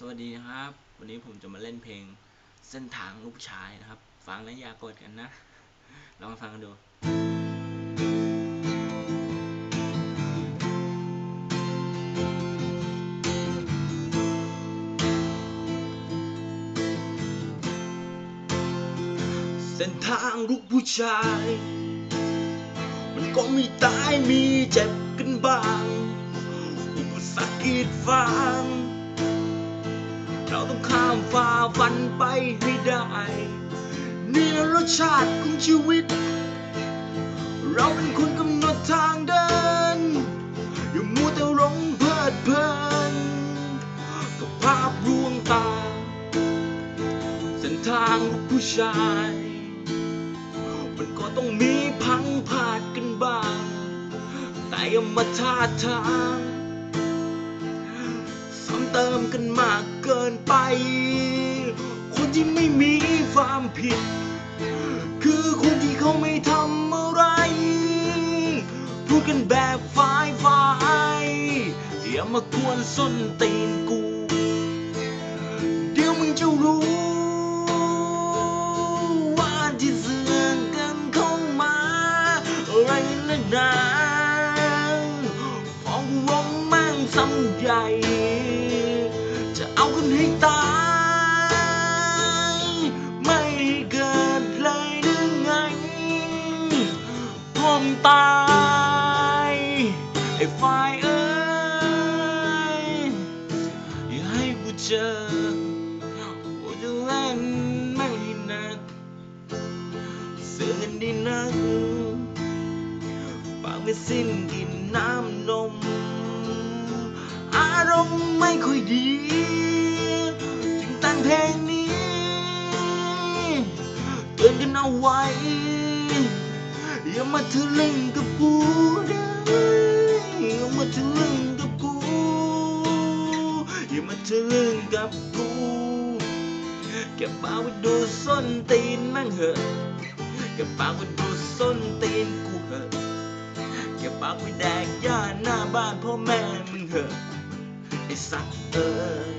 สวัสดีนะครับ วันนี้ผมจะมาเล่นเพลงเส้นทางลูกชายนะครับ ฟังแล้วอย่ากดกันนะ ลองฟังกันดู เส้นทางลูกผู้ชาย มันก็มีตายมีเจ็บกันบ้างอุปสรรคกีดฟัง เราต้องข้ามฝ่าฟันไปให้ได้นี่รสชาติของชีวิต เราเป็นคนกำหนดทางเดิน อย่ามัวแต่หลงเพลิดเพลินกับภาพลวงตา เส้นทางของผู้ชาย มันก็ต้องมีพังผาดกันบ้าง แต่อย่ามาท่าทาง เติมกันมากเกินไป คนที่ไม่มีความผิด คือคนที่เขาไม่ทำอะไร พูดกันแบบฝ่ายฝ่ายอย่ามากวนส้นตีนกู เดี๋ยวมึงจะรู้ว่าที่เสื่อกกันเข้ามาอะไรนักหนาฟ้องกูร้องแม่งซ้ำใหญ่ กันให้ตาย ไม่เกิดเลยหรือไงพอมตาย ไอ้ฝ่ายเอ้ย อย่าให้กูเจอกูจะเล่นแม่หนักเสือกันดีนักปากไม่สิ้นกินน้ำนม อารมณ์ไม่ค่อยดี เพลงนี้เตือนกันเอาไว้ อย่ามาทะลึ่งกับกูนะอย่ามาทะลึ่งกับกู อย่ามาทะลึ่งกับกูเก็บปากไว้ดูส้นตีนแม่งเหอะเก็บปากไว้ดูส้นตีนกูเหอะเก็บปากไว้แดกย่าหน้าบ้านพ่อแม่มึงเหอะไอ้สัตว์เอ้ย